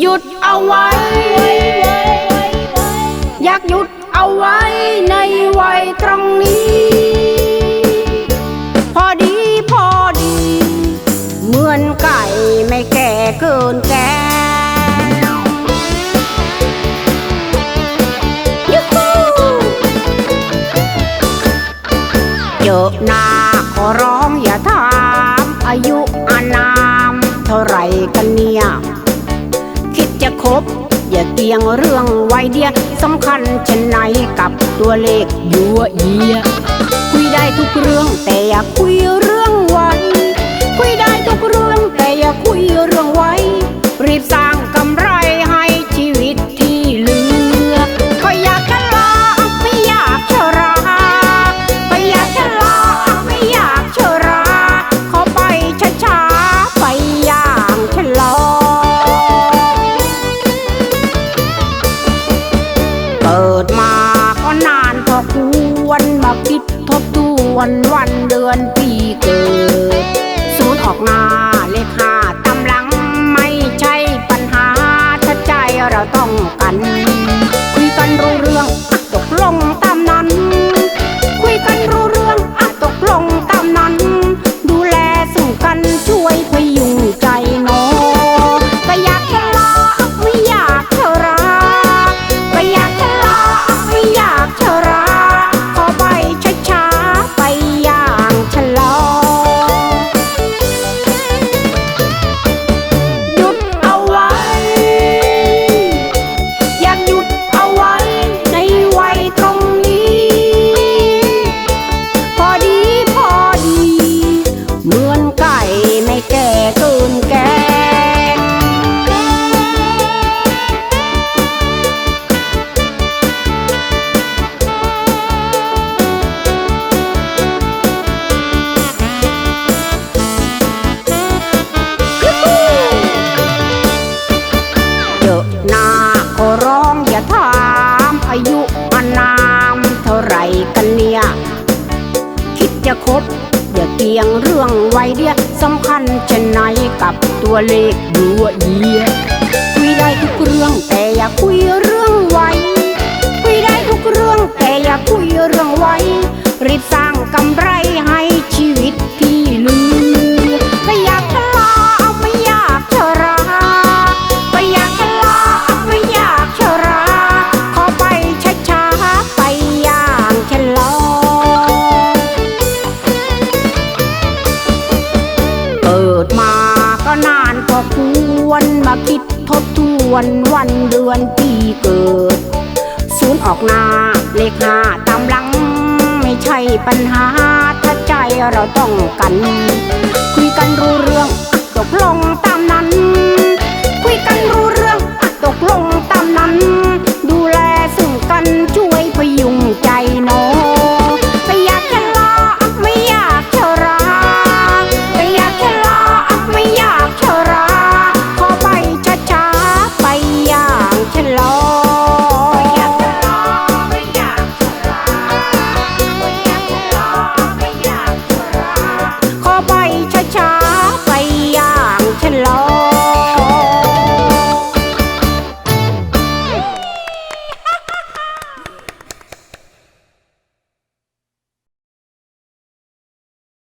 หยุดเอาไว้ บ อย่าเกี่ยงเรื่องไว้เดียสำคัญชนไหนกับตัวเลขยัวเยีย คุยได้ทุกเรื่องแต่อย่าคุยเรื่องไว้คุยได้ทุกเรื่องแต่อย่าคุยเรื่องไว้รีบสา วนวันเดือนปีเกิด ศูนย์ออกหน้าเลขห้าตำหลังไม่ใช่ปัญหา ถ้าใจเราต้องกัน คุยกันรู้เรื่องอะตกลง คต อย่าเกี่ยงเรื่องวัยเดียสำคัญจะไหนกับตัวเลขดัวเยียคุยได้ทุกเรื่องแต่อย่าคุ นานพอควรมาคิดทบทวนวันเดือนปีเกิด ศูนย์ออกหน้าเลขห้าตามหลัง ไม่ใช่ปัญหาถ้าใจเราต้องกัน คุยกันรู้เรื่องตกลงตามนั้น tchau!